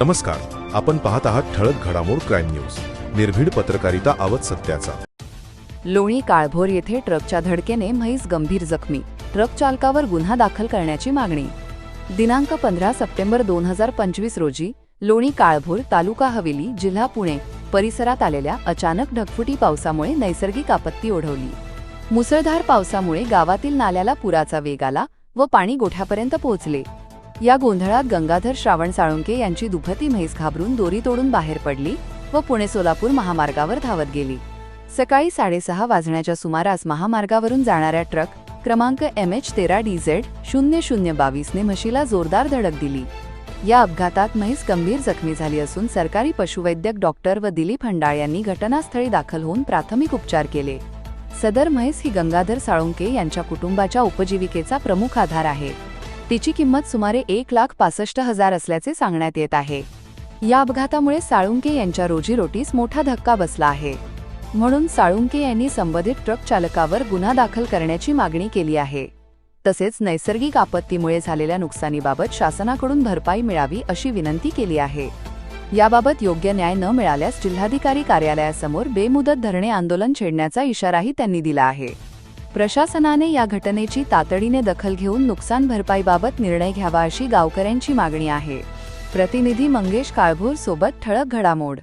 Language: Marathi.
नमस्कार. आपण पाहत आहात ठळक घडामोड क्राईम न्यूज. निर्भीड पत्रकारिता आवत सत्याचा. लोणी काळभोर येथे ट्रकच्या धडकेने म्हैस गंभीर जखमी. ट्रक चालकावर गुन्हा दाखल करण्याची मागणी. दिनांक पंधरा सप्टेंबर दोन हजार पंचवीस रोजी लोणी काळभोर तालुका हवेली जिल्हा पुणे परिसरात आलेल्या अचानक ढगफुटी पावसामुळे नैसर्गिक आपत्ती ओढवली. मुसळधार पावसामुळे गावातील नाल्याला पुराचा वेग आला व पाणी गोठ्यापर्यंत पोहोचले. या गोंधळात गंगाधर श्रावण साळुंके यांची दुभती म्हैस घाबरून दोरी तोडून बाहेर पडली व पुणे सोलापूर महामार्गावर धावत गेली. सकाळी साडेसहा वाजण्याच्या सुमारास महामार्गावरून जाणाऱ्या ट्रक क्रमांक एम एच तेरा डी झेड शून्य शून्य बावीसने म्हशीला जोरदार धडक दिली. या अपघातात म्हैस गंभीर जखमी झाली असून सरकारी पशुवैद्यक डॉक्टर व दिलीप हंडाळ यांनी घटनास्थळी दाखल होऊन प्राथमिक उपचार केले. सदर म्हैस ही गंगाधर साळुंके यांच्या कुटुंबाच्या उपजीविकेचा प्रमुख आधार आहे. तिची किंमत सुमारे एक लाख पासष्ट हजार असल्याचे सांगण्यात येत आहे. या अपघातामुळे साळुंके यांच्या रोजीरोटीस मोठा धक्का बसला आहे. म्हणून साळुंके यांनी संबंधित ट्रक चालकावर गुन्हा दाखल करण्याची मागणी केली आहे. तसेच नैसर्गिक आपत्तीमुळे झालेल्या नुकसानीबाबत शासनाकडून भरपाई मिळावी अशी विनंती केली आहे. याबाबत योग्य न्याय न मिळाल्यास जिल्हाधिकारी कार्यालयासमोर बेमुदत धरणे आंदोलन छेडण्याचा इशाराही त्यांनी दिला आहे. प्रशासनाने या घटनेची तातडीने दखल घेऊन नुकसान भरपाईबाबत निर्णय घ्यावा अशी गावकऱ्यांची मागणी आहे. प्रतिनिधी मंगेश काळभोर सोबत ठळक घडामोड.